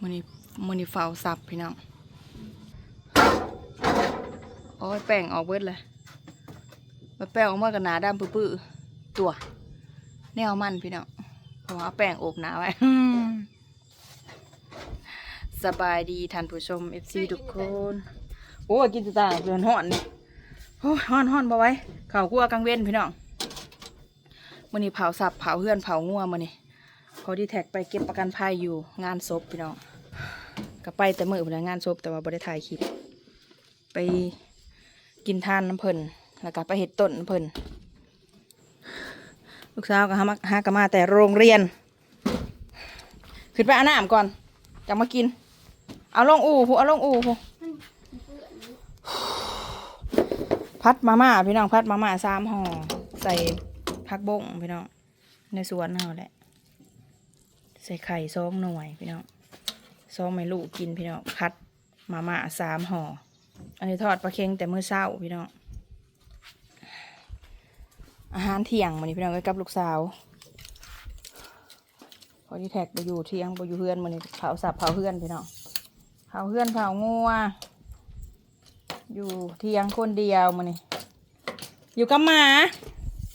มือนี้มือนี้เฝ้าสับพี่น้องโอ้ยแป้งออกเบิดเลยมาแป้งออกมากับหนาดำปื้อๆตัวแนวมันพี่น้องเพราะว่าเอแป้งโอบหนาไว้สบายดีท่านผู้ชม FC ทุกคน โอ้กินตาเดือนห่อนนี่โอ้ห่อนห่อนบ่ไว้ข่าวคั่วกลางเว้นพี่น้องมื้อนี้เผาสับเผาเฮือนเผางัวมื้อนี้พอดีแท็กไปเก็บประกันภัยอยู่งานศพพี่น้อง ก็ไปแต่มื้อพนนะงานศพแต่ว่าบ่ได้ถ่ายคลิปไปกินทานน้ำเพิ่นแล้วก็ไปเฮ็ดต้นน้ำเพิ่นลูกสาวก็หามาหากมาแต่โรงเรียน ขึ้นไปอาน้ำก่อนจะมากิน เอาลงอู่พูเอาลงอู่พูพัดมาม่าพี่น้องพัดมาม่าสามห่อใส่ผักบงพี่น้องในสวนเราแหละ ใส่ไข่ซองหน่วยพี่น้อง ซองไม่ลูกกินพี่น้องพัดมาม่าสามห่อ อันนี้ทอดปลาเค็งแต่มื้อเช้าพี่น้อง อาหารเที่ยงวันนี้พี่น้องก็กับลูกสาวพอที่แท็กไปอยู่เที่ยงไปอยู่เพื่อนมันนี่เผาสับเผาเพื่อนพี่น้อง เผาเพื่อนเผางัว อยู่เที่ยงคนเดียวมันนี่อยู่กับหมา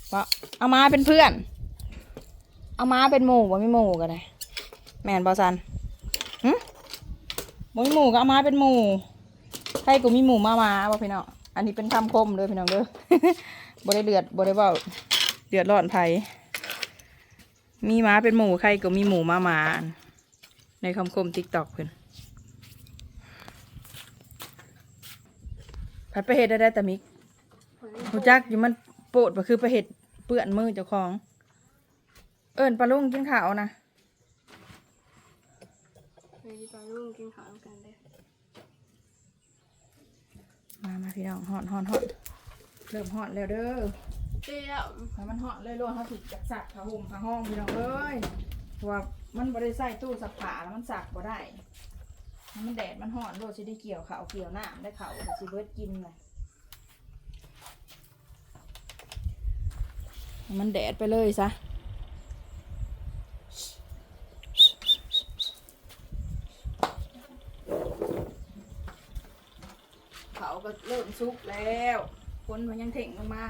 เพราะเอามาเป็นเพื่อน เอามาเป็นหมู่บ่ามีหมู่กันเลยแมนบอสัน หึบ่มีหมูก็เอามาเป็นหมูใครกูมีหมูมามาบ่พี่น้องอันนี้เป็นคำคมเลยพี่น้องเด้อบ่ได้เดือดบ่ได้เบาเดือดร้อนไผมีหม้าเป็นหมูใครก็มีหมูมามาในคำคมติ๊กตอกเพื่อนผัดไปเห็ดได้ได้แต่มิกหูจักอยู่มันโปดก็คือไปเห็ดเปื้อนมือเจ้าของ เอิญปลาลุงกินข้าวนะ ไปดีปลาลุงกินข้าวกันเด้อมามาพี่น้องหอนหอนหอนเริ่มหอนแล้วเด้อเตี้ยให้มันหอนเลยโลดเขาถูกจักสักผ้าห่มผ้าห้องพี่น้องเอ้ยเพราะว่ามันบ่ได้ใส่ตู้สักผ้าแล้วมันสักบ่ได้ให้มันแดดมันหอนโลดสิได้เกี่ยวเขาวเกี่ยวน้ำได้เขาวก็สิเบิดกินเลยให้มันแดดไปเลยซะเขา ก็เริ่มสุกแล้วคนมันยังเถ่งลงมา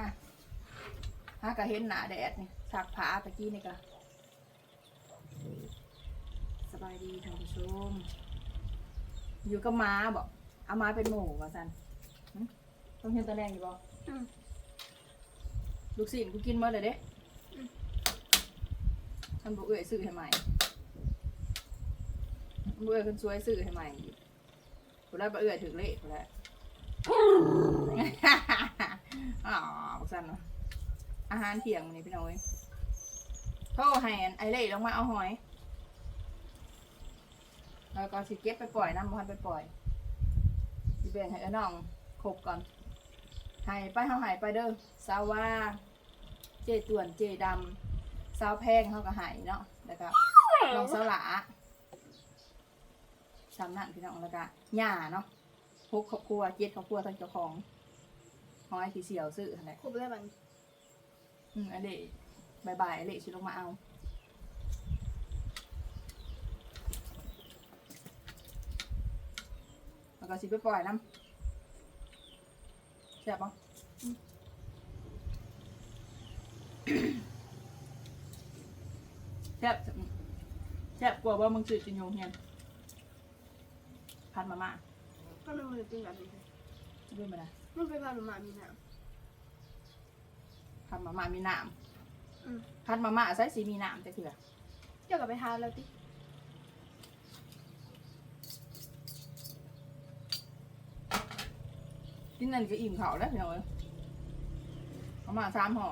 ถ้าก็เห็นหนาแดดนี่สักผ้าตะกี้นี่ก็สบายดีท่านผู้ชม อยู่กับม้าบอกเอาม้าเป็นหมูว่าสันหึต้องเห็นตัวแดงอยู่บ่อืมลูกศิษย์กูกินหมาเลยเด้ท่านบอกเอ้ยซื้อให้ใหม่บอกเอ้ยคนสวยซื้อให้ใหม่คนแรกบอกเอ้ยถึงเลขคนแรก อ๋อบอกสันเนาะอาหารเที่ยงวันนี้พี่น้อยโทรให้อันไอเล่ลงมาเอาหอย แล้วก็สิเก็บไปปล่อยน้ำมันไปปล่อยสิแบ่งให้ไอ้น้องครบก่อนหายไปเฮาหายไปเด้อสาวว่า เจตวนเจดำสาวแพงเขาก็หายเนาะแล้วก็น้องสาวหลาสามนั่นพี่น้องแล้วก็ย่าเนาะ พกครอบครัวเจ็ดครอบครัวทั้งเจ้าของหอยที่เสี่ยวซื้ออะไรครบแล้วบันอืมอันเละบายบายอันเละชิลงมาเอาแล้วก็สิไปปล่อยน้ำแซ่บปะแซ่บแซ่บกว่าว่ามึงสื่อจินโยงเฮียนพันมาม่า ก็ไม่เคยกินแบบนี้เลยด้วยมานะมันเป็นปลาหมามีน้พันมาม่ามีน้ำอืมำพันมาม่าใส่สีมีน้ำแต่เถื่อเจ้ากับไปทานแล้วติกินนั่นก็อิ่มเขาแล้วพี่น้องเอ้ยมาม่าสามห่อ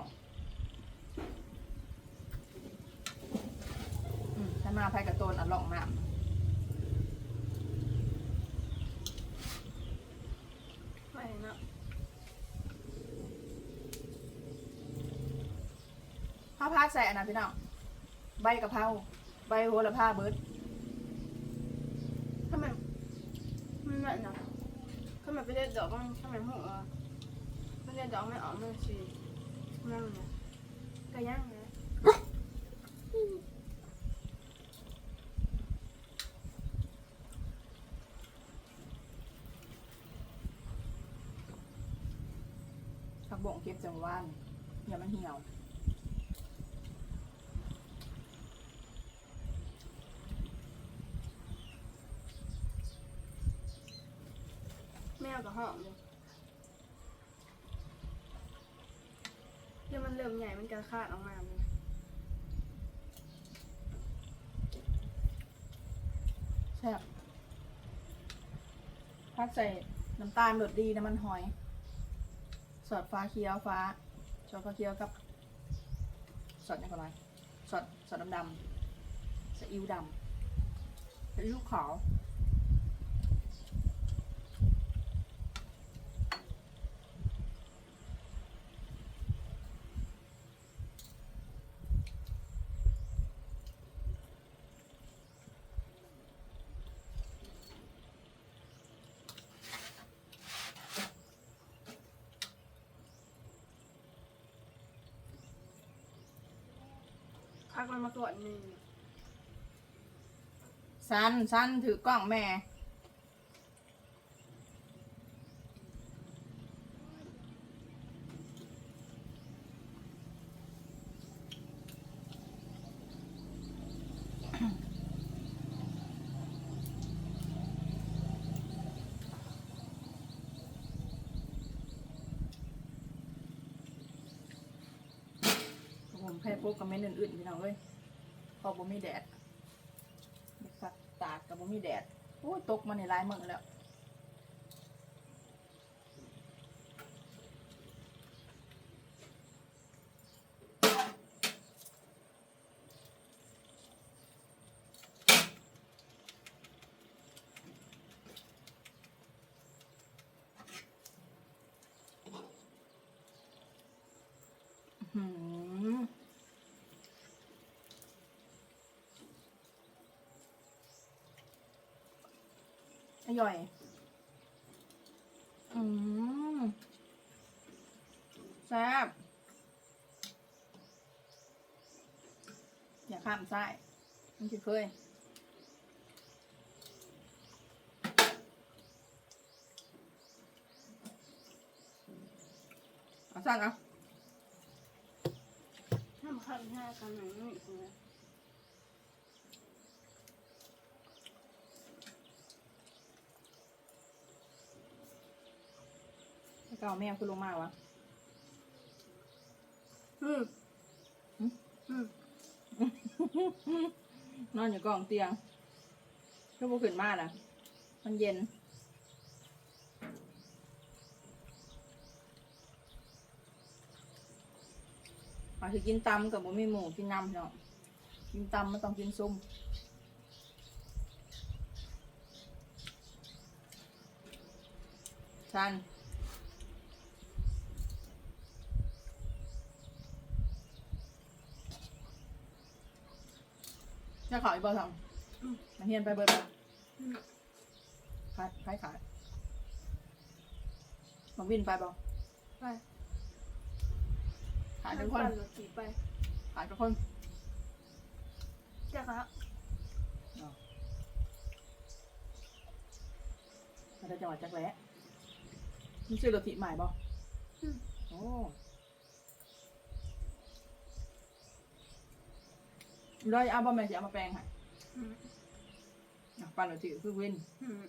อืมถ้ามาไผ่กระโตนอะลองน้ำ ไม่เนาะข้าวพาใส่อันนั้นพี่น้องใบกะเพราใบโหระพาเบิร์ดทำไมมันแบบเนาะทำไมไปเด็ดดอกมันทำไมหัวไปเด็ดดอกไม่ออกมันสีนั่งเนี่ยก็ย่างนะ บ่งเก็บจังหว่านอย่ามันเหี่ยวแมวกับหอมเลยเดี๋ยวมันเริ่มใหญ่มันจะคาดออกมาเลยแซ่บพักใส่น้ำตาลโดดดีน้ำมันหอย อดฟ้าเขียวฟ้าสอดฟ้าเขียวกับสอดยังไงสอดสอดดำดำๆซีอิ๊วดำซีอิ๊วขาว พักมันมาก่อนหนึ่ง สันสันถือกล้องแม่ แพ้พวกคอมเมนอื่นๆพี่น้องเอ้ยพอบ่มีแดดสักตากกับบ่มีแดดโอ้ยตกมาในหลายมื้อแล้ว อื้อหือ อร่อย อืมแซ่บอย่าข้ามไส้มันคือเคยเอาสั่งเอาถ้ามันคัดหน้ากันหนังนี่อีกเลยแล้วก็เอาแม่คุณลงมาวะ อืมหึอืมนอนอยู่กองเตียงก็บ่ขึ้นมาล่ะ มันเย็นอาคือกินตำกับบ่มีหมูกินน้ำเนาะ กินตำมันต้องกินส้มชัน จะขายบ่ทำมาเฮียนไปเบิดบ่อืมขายขายขายมาวินไปบ่ไปขายทุกคนปั่รถถีบไปขายทุกคนจ้าครับมาได้จังหวัดจักแหล้มีชื่อรถติใหม่บ่อืมโอ้ ร้อยเอาบ่แม่สิเอามาแปลงให้อืมอะปั่นรถติคือวินอืม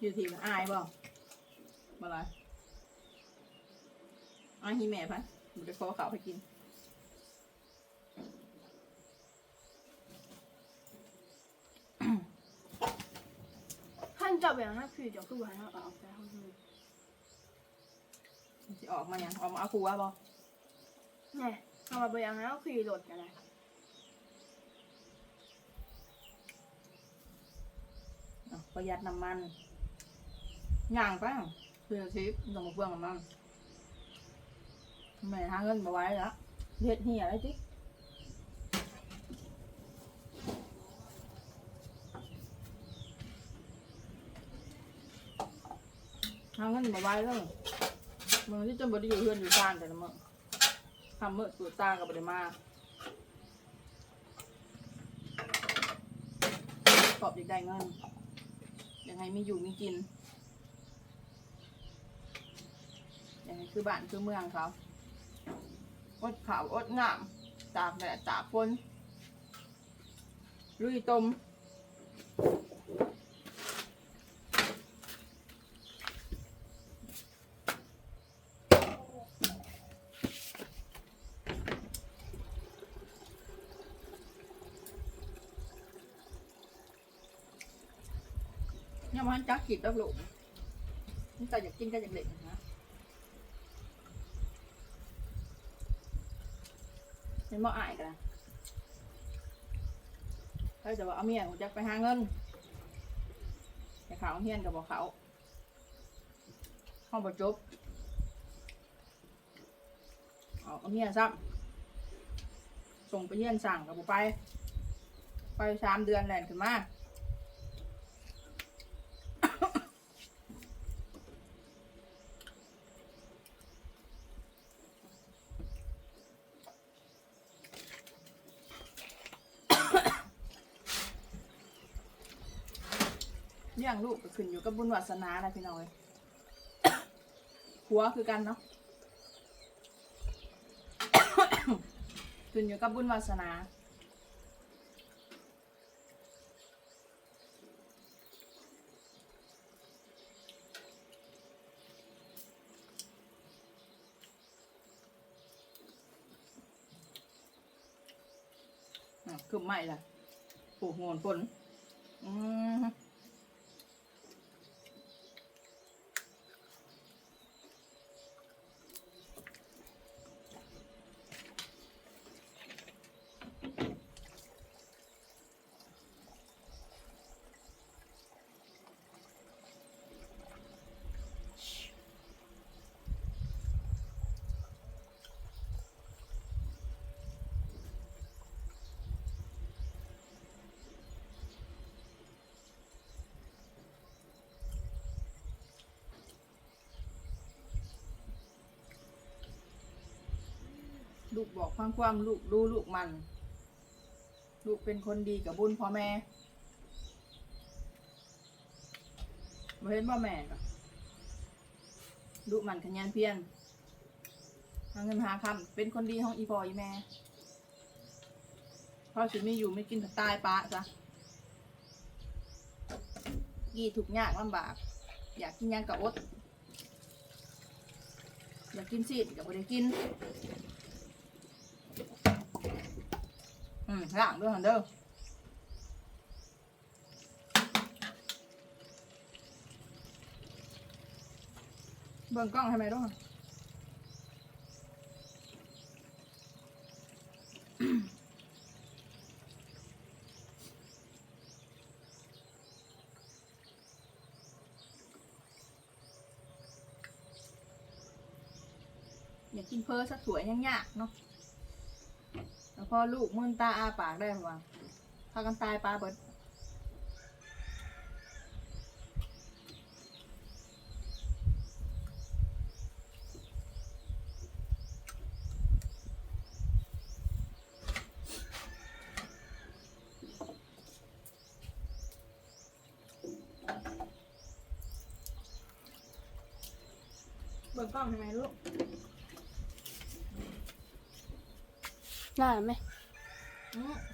อยู่ที่มันอายบ่บ่ไรอายฮีแม่พันบ่ได้ขอข้าวให้กิน ท่านจับอย่างนั้นคือเดี๋ยวคือวันเราออกไปห้องนี้มันสิออกมาหยังออกมาเอาครัวบ่เนี่ยเอามาไปอย่างนั้นคือรถกันเลยประหยัดน้ำมันย่างไปเพื่อทิพย์ต้องมาเพื่องน้ำมันแม่หาเงินมาไว้แล้วเฮ็ดเหี่ยอะไรจิห มันมาไหว้แล้วมือที่จนบดีอยู่เพื่อนอยู่บ้านแต่ละมือทำเมื่อสูต่างกับบดีมาขอบอยากได้เงินยังไงไม่อยู่ไม่กินยังไงคือบ้านคือเมืองเขาอดขาวอดงามตากแดดตากฝนลุยตม ยังมันจักขีดแล้วลูกนี่แต่อยากกินก็อยากเด็กนะเป็นบ่อายกันนะเขาจะว่าเอาเมียกูจะไปหาเงินแต่เขาเฮียนกับบอกเขาห้องประจบเอาเมียซ้ำส่งไปเฮียนสั่งกับผมไป ไปสามเดือนแหลนขึ้นมา เลูกก็ขึ้นอยู่กับบุญวาสนาแหละพี่น้อยหัวคือกันเนาะ ขึ้นอยู่กับบุญวาสนาคือไม่ล่ะปลูกโงนฝนอืม ลูกบอกความความลูกรู้ลูกมัน ลูกเป็นคนดีกับบุญพ่อแม่บ่เห็นพ่อแม่ก็ลูกมันขยันเพียรหาเงินหาคำเป็นคนดีของอีพ่ออีแม่พ่อสิไม่อยู่ไม่กินตายปะจ้ะกี่ถูกยากลำบาก อยากกินยังกับอดอยากกินซีดกับบ่ได้กิน อืมล้างด้วยหันเด้อเบิ่งกล้องให้ไหมด้วย อยากกินเพอสักสวยยังยากเนาะแล้วพ อลูกมื่นตาอาปากได้ปะพากันตายปลาเบิดเบิกกล้องทำไมลูก ได้ไหมอืมพี่ละ